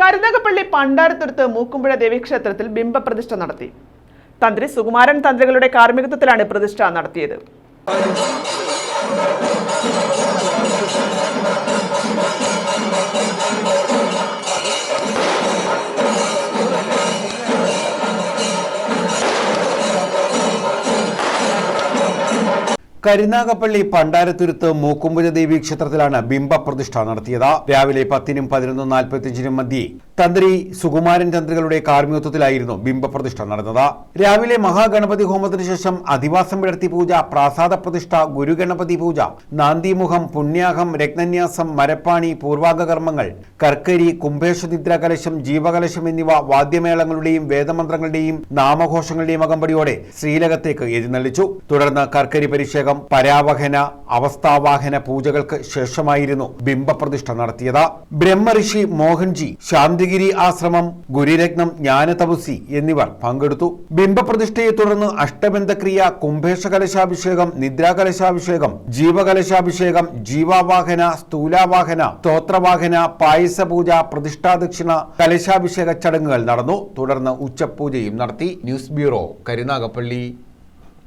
കരുനാഗപ്പള്ളി പണ്ടാരത്തുരുത്ത് മൂക്കുമ്പുഴ ദേവീക്ഷേത്രത്തിൽ ബിംബപ്രതിഷ്ഠ നടത്തി. തന്ത്രി സുകുമാരൻ തന്ത്രികളുടെ കാർമ്മികത്വത്തിലാണ് പ്രതിഷ്ഠ നടത്തിയത്. കരുനാഗപ്പള്ളി പണ്ടാരത്തുരുത്ത് മൂക്കുമ്പുര ദേവി ക്ഷേത്രത്തിലാണ് ബിംബപ്രതിഷ്ഠ നടത്തിയത്. രാവിലെ പത്തിനും പതിനൊന്നും നാൽപ്പത്തിയഞ്ചിനും മധ്യേ തന്ത്രി സുകുമാരൻ തന്ത്രികളുടെ കാർമ്മികത്വത്തിലായിരുന്നു ബിംബപ്രതിഷ്ഠ നടന്നത്. രാവിലെ മഹാഗണപതി ഹോമത്തിന് ശേഷം അധിവാസം വിടർത്തി പൂജ പ്രാസാദ പ്രതിഷ്ഠ ഗുരുഗണപതി പൂജ നാന്തിമുഖം പുണ്യാഹം രത്നന്യാസം മരപ്പാണി പൂർവാംഗകർമ്മങ്ങൾ കർക്കരി കുംഭേഷ നിദ്രാകലശം ജീവകലശം എന്നിവ വാദ്യമേളങ്ങളുടെയും വേദമന്ത്രങ്ങളുടെയും നാമഘോഷങ്ങളുടെയും അകമ്പടിയോടെ ശ്രീലകത്തേക്ക് എഴുന്നള്ളിച്ചു. തുടർന്ന് കർക്കരി പരിഷേകം പരാവഹന അവസ്ഥാവാഹന പൂജകൾക്ക് ശേഷമായിരുന്നു ബിംബപ്രതിഷ്ഠ നടത്തിയത്. ബ്രഹ്മഋഷി മോഹൻജി ശാന്തിഗിരി ആശ്രമം ഗുരുരത്നം ജ്ഞാനതപസി എന്നിവർ പങ്കെടുത്തു. ബിംബപ്രതിഷ്ഠയെ തുടർന്ന് അഷ്ടബന്ധക്രിയ കുംഭേഷ കലശാഭിഷേകം നിദ്രാകലശാഭിഷേകം ജീവകലശാഭിഷേകം ജീവാവാഹന സ്ഥൂലാവാഹന സ്തോത്രവാഹന പായസപൂജ പ്രതിഷ്ഠാദക്ഷിണ കലശാഭിഷേക ചടങ്ങുകൾ നടന്നു. തുടർന്ന് ഉച്ചപൂജയും നടത്തി. News bureau Karunagappally.